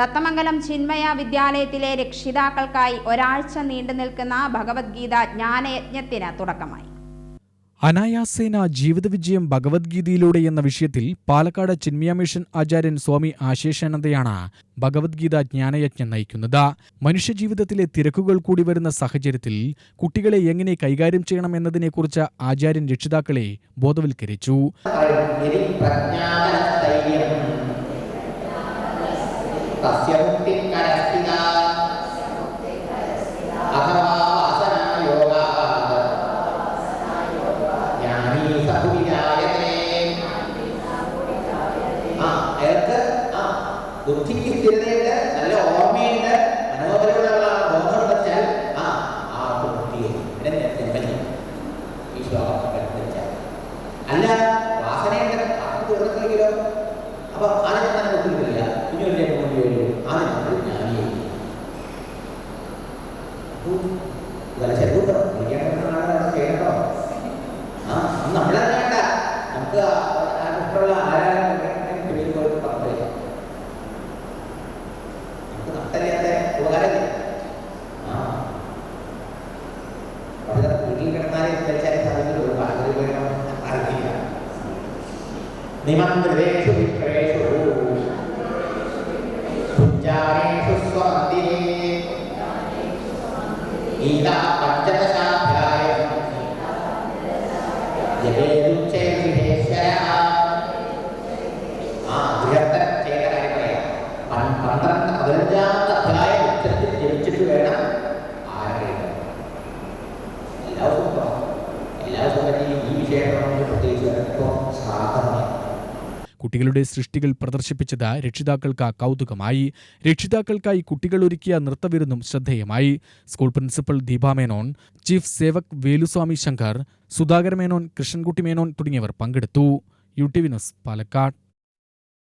തത്തമംഗലം ചിന്മയ വിദ്യാലയത്തിലെ രക്ഷിതാക്കൾക്കായി ഒരാഴ്ച നീണ്ടു നിൽക്കുന്ന ഭഗവത്ഗീത ജ്ഞാനയജ്ഞത്തിന് തുടക്കമായി. അനായാസേന ജീവിത വിജയം ഭഗവത്ഗീതയിലൂടെ എന്ന വിഷയത്തിൽ പാലക്കാട് ചിന്മയ മിഷൻ ആചാര്യൻ സ്വാമി ആശേഷാനന്ദയാണ് ഭഗവത്ഗീത ജ്ഞാനയജ്ഞം നയിക്കുന്നത്. മനുഷ്യജീവിതത്തിലെ തിരക്കുകൾ കൂടി വരുന്ന സാഹചര്യത്തിൽ കുട്ടികളെ എങ്ങനെ കൈകാര്യം ചെയ്യണം എന്നതിനെക്കുറിച്ച് ആചാര്യൻ രക്ഷിതാക്കളെ ബോധവൽക്കരിച്ചു. तस्य मुक्तिकरस्थिता अथवा वासनायोगात् ज्ञानी स विजायते ആ അയാൾക്ക് ആ ബുദ്ധിക്ക് സ്ഥിരതയുണ്ട് നല്ല ഓർമ്മയുണ്ട് മനോബലമുള്ള ബോധം വെച്ചാൽ ആ ആ ബുദ്ധിയെ ഇവിടെ നിർത്തി ഈ ശ്ലോകം വെച്ചാൽ അല്ല വാസനയുണ്ട് അത് തീർന്നില്ലെങ്കിലോ അപ്പൊ ആദ്യം തന്നെ ഒത്തിരില്ല ഇനി ഒരു ജന്മം കൂടി വരും ആദ്യം നമ്മൾ ജ്ഞാനിയെ ഇതല്ല ചെറുപ്പം ആ നമ്മളെ വേണ്ട നമുക്ക് ഇഷ്ടമുള്ള ആരാധന പേര്. ഉപകാരമില്ല ആ. അവിടെ വീട്ടിൽ കിടന്നാലേ വെച്ചാൽ നിമന്ത്രിതേഷു വിക്രേഷു ഗീതാ പഞ്ചദശാധ്യായം ജപേരുച്ചേശ്വര ആ ബൃഹത്തരം ചെയ്ത കാര്യം പറയാം പൻ- പന്ത്രണ്ട് പതിനഞ്ചാമത്തെ അധ്യായം ഉച്ചത്തിൽ ജപിച്ചിട്ട് വേണം ആരംഭിക്കാൻ എല്ലാ ദിവസവും പോകാം. എല്ലാ ദിവസവും തന്നെ ഈ വിഷയം പ്രത്യേകിച്ച് ഇപ്പോൾ സാധനമാണ് കുട്ടികളുടെ സൃഷ്ടികൾ പ്രദർശിപ്പിച്ചത് രക്ഷിതാക്കൾക്ക് കൗതുകമായി. രക്ഷിതാക്കൾക്കായി കുട്ടികൾ ഒരുക്കിയ നൃത്തവിരുന്നും ശ്രദ്ധേയമായി. School principal Deepa Menon chief Sevak Veluswamy Shankar Sudhakar Menon Krishnankutty Menon തുടങ്ങിയവർ പങ്കെടുത്തു. U T V news Palakkad.